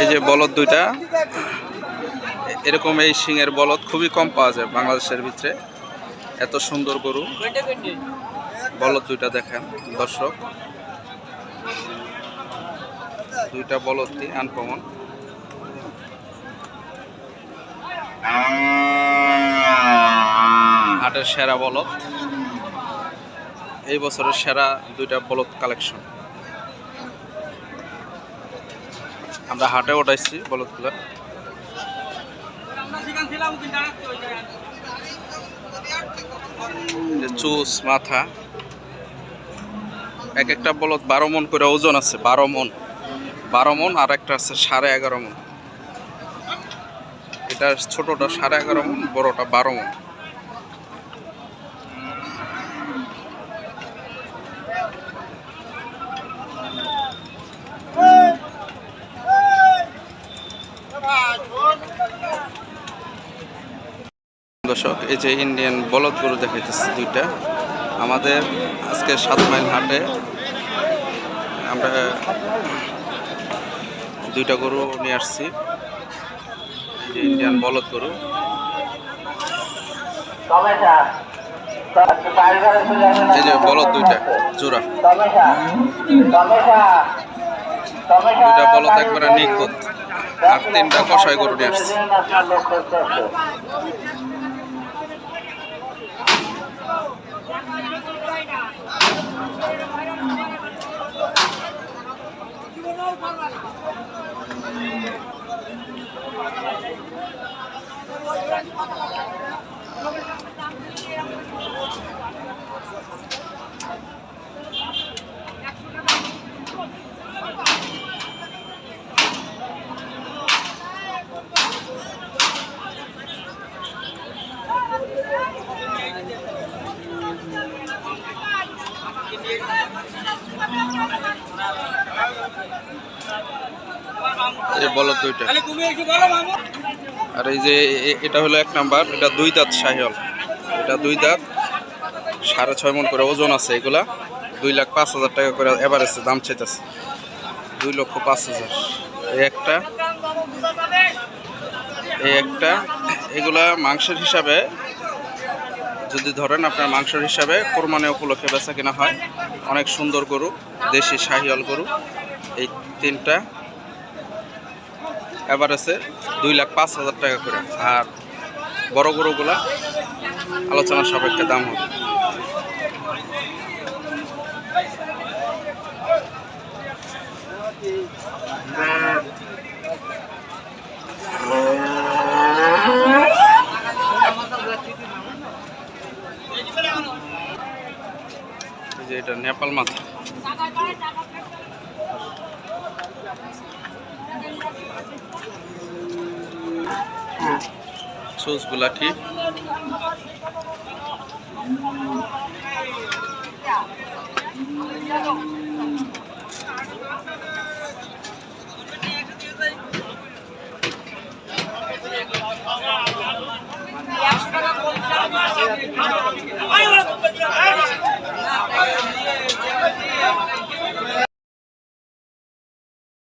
এই যে বলদ দুইটা। এরকম এই সিংয়ের বলদ খুবই কম পাওয়া যায় বাংলাদেশের ভিতরে। এত সুন্দর গরু। বলদ দুইটা দেখেন, দর্শক। দুইটা বলদটি আনকমন হাটের সেরা বলদ। এই বছরের সেরা দুইটা বলদ কালেকশন আমরা হাটে ওঠাইছি বলদগুলো। চুস, মাথা। এক একটা বলদ বারো মন করে ওজন আছে, বারো মন। বারো মন আর একটা আছে সাড়ে এগারো মন। এটা ছোটটা সাড়ে এগারো মন, বড়টা বারো মন। দর্শক, এই যে ইন্ডিয়ান বলদ গরু দেখাইতেছে দুইটা। আমাদের আজকে সাত মাইল হাটে আমরা দুইটা গরু নিয়ে আসছি। ইন্ডিয়ান বলদ গরু। এই যে বলদ দুইটা, জোড়া। দুইটা বলদ একবারে নিখুঁত। আর তিনটা কষাই গরু নিয়ে আসছি। দুইটা। আর এই যে এটা হলো এক নাম্বার, এটা দুই দাঁত শাহিওয়াল। এটা দুই দাঁত, সাড়ে ছয় মন করে ওজন আছে এগুলা। দুই লাখ পাঁচ হাজার টাকা করে এভারেজে দাম চাইতেছে। দুই লক্ষ পাঁচ হাজার। এই একটা এই একটা, এগুলা মাংসের হিসাবে যদি ধরেন আপনার মাংসের হিসাবে কোরবানি উপলক্ষে বেচা কিনা হয়, অনেক সুন্দর গরু, দেশি শাহিয়াল গরু, এই তিনটা। এবার আছে দুই লাখ পাঁচ হাজার টাকা করে। আর বড় গরুগুলা আলোচনা সাপেক্ষে দাম হবে। যে এটা নেপাল মাথা সুসগুলা ঠিক।